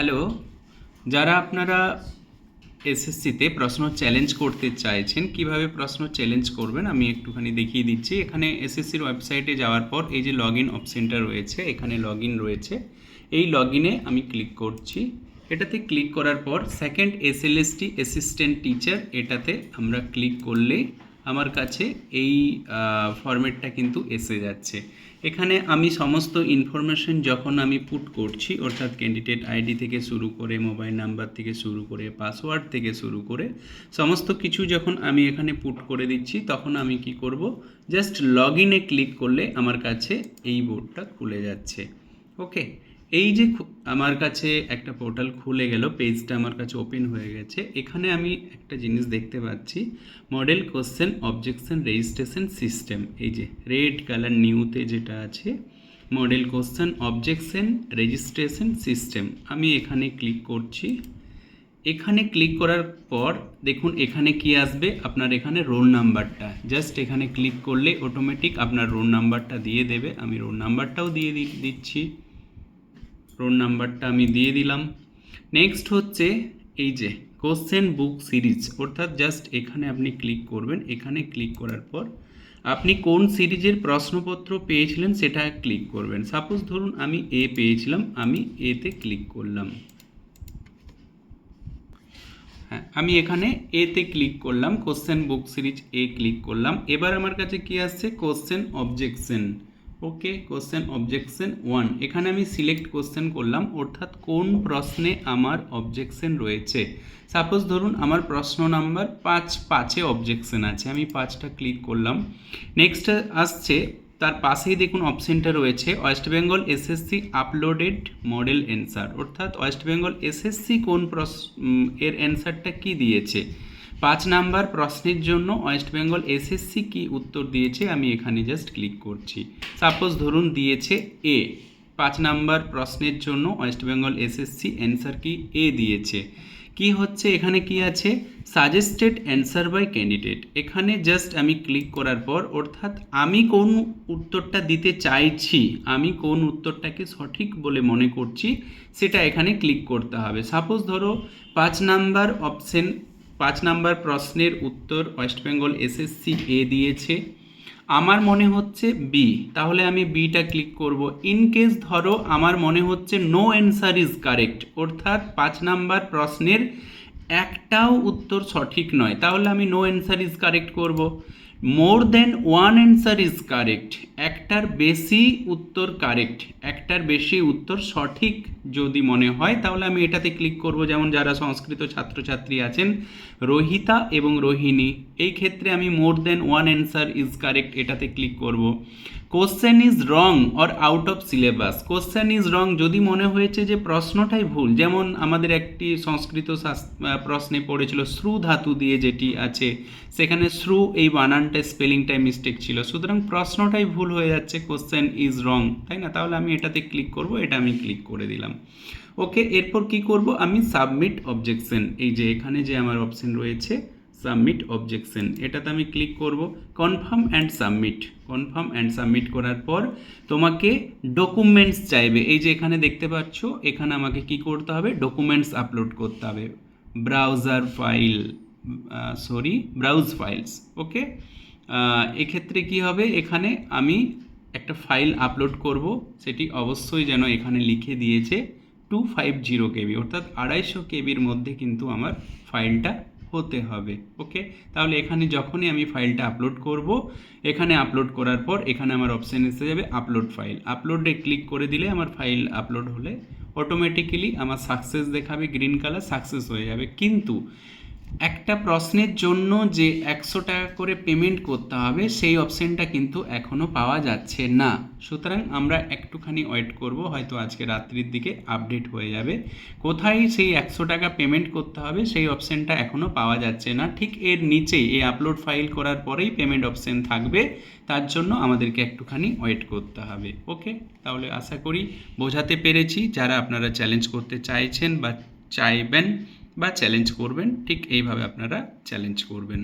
Hello, যারা আপনারা এসএসসিতে প্রশ্ন চ্যালেঞ্জ করতে চাইছেন, কীভাবে প্রশ্ন চ্যালেঞ্জ করবেন আমি একটুখানি দেখিয়ে দিচ্ছি। এখানে এসএসসির ওয়েবসাইটে যাওয়ার পর এই যে লগ ইন অপশানটা রয়েছে, এখানে লগ ইন রয়েছে। এই লগ ইনে আমি ক্লিক করছি। এটাতে ক্লিক করার পর সেকেন্ড এসএলএসটি অ্যাসিস্ট্যান্ট টিচার এটাতে আমরা ক্লিক করলেই আমার কাছে এই ফরম্যাটটা কিন্তু এসে যাচ্ছে। এখানে আমি সমস্ত ইনফরমেশন যখন আমি পুট করছি, অর্থাৎ ক্যান্ডিডেট আইডি থেকে শুরু করে মোবাইল নাম্বার থেকে শুরু করে পাসওয়ার্ড থেকে শুরু করে, সমস্ত কিছু যখন আমি এখানে পুট করে দিচ্ছি, তখন আমি কি করব? জাস্ট লগ ইনে ক্লিক করলে আমার কাছে এই বোর্ডটা খুলে যাচ্ছে। ওকে এই যে আমার কাছে একটা পোর্টাল খুলে গেল পেজটা আমার কাছে ওপেন হয়ে গেছে। এখানে আমি একটা জিনিস দেখতে পাচ্ছি model question objection registration system এই যে রেড কালার নিউতে যেটা আছে model question objection registration system আমি এখানে ক্লিক করছি। এখানে ক্লিক করার পর দেখুন এখানে কি আসবে? আপনার এখানে রোল নাম্বারটা জাস্ট এখানে ক্লিক করলে অটোমেটিক আপনার রোল নাম্বারটা দিয়ে দেবে। আমি রোল নাম্বারটাও দিয়ে দিচ্ছি। রোল নাম্বারটা আমি দিয়ে দিলাম। নেক্সট হচ্ছে এই যে কোশ্চেন বুক সিরিজ অর্থাৎ জাস্ট এখানে আপনি ক্লিক করবেন। এখানে ক্লিক করার পর আপনি কোন সিরিজের প্রশ্নপত্র পেয়েছিলেন সেটা ক্লিক করবেন। সাপোজ ধরুন আমি এ পেয়েছিলাম, আমি এতে ক্লিক করলাম। হ্যাঁ আমি এখানে এতে ক্লিক করলাম কোশ্চেন বুক সিরিজ এ ক্লিক করলাম। এবার আমার কাছে কি আসছে? Question objection okay question objection one এখানে আমি সিলেক্ট কোশ্চেন করলাম অর্থাৎ কোন প্রশ্নে আমার অবজেকশন রয়েছে? সাপোজ ধরুন আমার প্রশ্ন নাম্বার পাঁচ পাঁচে অবজেকশন আছে আমি পাঁচটা ক্লিক করলাম। নেক্সট আসছে তার পাশেই দেখুন অপশনটা রয়েছে West Bengal SSC uploaded model answer অর্থাৎ ওয়েস্ট বেঙ্গল এসএসসি কোন উম, এর অ্যান্সারটা কি দিয়েছে? পাঁচ নাম্বার প্রশ্নের জন্য ওয়েস্ট বেঙ্গল এসএসসি কি উত্তর দিয়েছে? আমি এখানে জাস্ট ক্লিক করছি। সাপোজ ধরুন দিয়েছে এ পাঁচ নাম্বার প্রশ্নের জন্য ওয়েস্ট বেঙ্গল এসএসসি অ্যান্সার কি এ দিয়েছে? কি হচ্ছে? এখানে কি আছে? সাজেস্টেড অ্যান্সার বাই ক্যান্ডিডেট এখানে জাস্ট আমি ক্লিক করার পর, অর্থাৎ আমি কোন উত্তরটা দিতে চাইছি, আমি কোন উত্তরটাকে সঠিক বলে মনে করছি, সেটা এখানে ক্লিক করতে হবে। সাপোজ ধরো পাঁচ নাম্বার অপশন পাঁচ নাম্বার প্রশ্নের উত্তর ওয়েস্ট বেঙ্গল এসএসসি এ দিয়েছে। আমার মনে হচ্ছে বি তাহলে আমি বিটা ক্লিক করব। ইন কেস ধরো, আমার মনে হচ্ছে নো অ্যান্সার ইজ কারেক্ট অর্থাৎ পাঁচ নাম্বার প্রশ্নের একটাও উত্তর সঠিক নয়, তাহলে আমি নো অ্যান্সার ইজ কারেক্ট করব। More than one answer is correct একটার বেশি উত্তর কারেক্ট একটার বেশি উত্তর সঠিক যদি মনে হয়, তাহলে আমি এটাতে ক্লিক করব। যেমন যারা সংস্কৃত ছাত্রছাত্রী আছেন, রোহিতা এবং রোহিণী, এই ক্ষেত্রে আমি more than one answer is correct এটাতে ক্লিক করব। Question is wrong or out of syllabus question is wrong যদি মনে হয়েছে যে প্রশ্নটাই ভুল, যেমন আমাদের একটি সংস্কৃত প্রশ্নে পড়েছিল, শ্রু ধাতু দিয়ে যেটি আছে, সেখানে শ্রু এই বানানটা স্পেলিংটাই মিস্টেক ছিল। সুতরাং প্রশ্নটাই ভুল হয়ে যাচ্ছে কোশ্চেন ইজ রং তাই না? তাহলে আমি এটাতে ক্লিক করব, এটা আমি ক্লিক করে দিলাম। ওকে এরপর কি করব? আমি সাবমিট অবজেকশন এই যে এখানে যে আমার অপশন রয়েছে সাবমিট অবজেকশন এটাতে আমি ক্লিক করব confirm and submit confirm and submit করার পর তোমাকে ডকুমেন্টস চাইবে। এই যে এখানে দেখতে পাচ্ছ, এখানে আমাকে কি করতে হবে? ডকুমেন্টস আপলোড করতে হবে। Browser file sorry browse files okay এক্ষেত্রে কি হবে? এখানে আমি একটা ফাইল আপলোড করব, সেটি অবশ্যই যেন এখানে লিখে দিয়েছে টু ফাইভ জিরো কেবি অর্থাৎ আড়াইশো কেবির মধ্যে কিন্তু আমার ফাইলটা হতে হবে ওকে তাহলে এখানে যখনই আমি ফাইলটা আপলোড করব, এখানে আপলোড করার পর এখানে আমার অপশান এসে যাবে আপলোড ফাইল আপলোডে ক্লিক করে দিলে আমার ফাইল আপলোড হলে অটোমেটিক্যালি আমার সাকসেস দেখাবে গ্রিন কালার সাকসেস হয়ে যাবে। কিন্তু একটা প্রশ্নের জন্য যে একশো টাকা করে পেমেন্ট করতে হবে, সেই অপশানটা কিন্তু এখনও পাওয়া যাচ্ছে না। সুতরাং আমরা একটুখানি ওয়েট করব, হয়তো আজকে রাত্রির দিকে আপডেট হয়ে যাবে। কোথায় সেই একশো টাকা পেমেন্ট করতে হবে, সেই অপশানটা এখনও পাওয়া যাচ্ছে না। ঠিক এর নিচেই, এই আপলোড ফাইল করার পরেই পেমেন্ট অপশান থাকবে। তার জন্য আমাদেরকে একটুখানি ওয়েট করতে হবে ওকে তাহলে আশা করি বোঝাতে পেরেছি। যারা আপনারা চ্যালেঞ্জ করতে চাইছেন বা চাইবেন বা চ্যালেঞ্জ করবেন ঠিক এইভাবে আপনারা চ্যালেঞ্জ করবেন।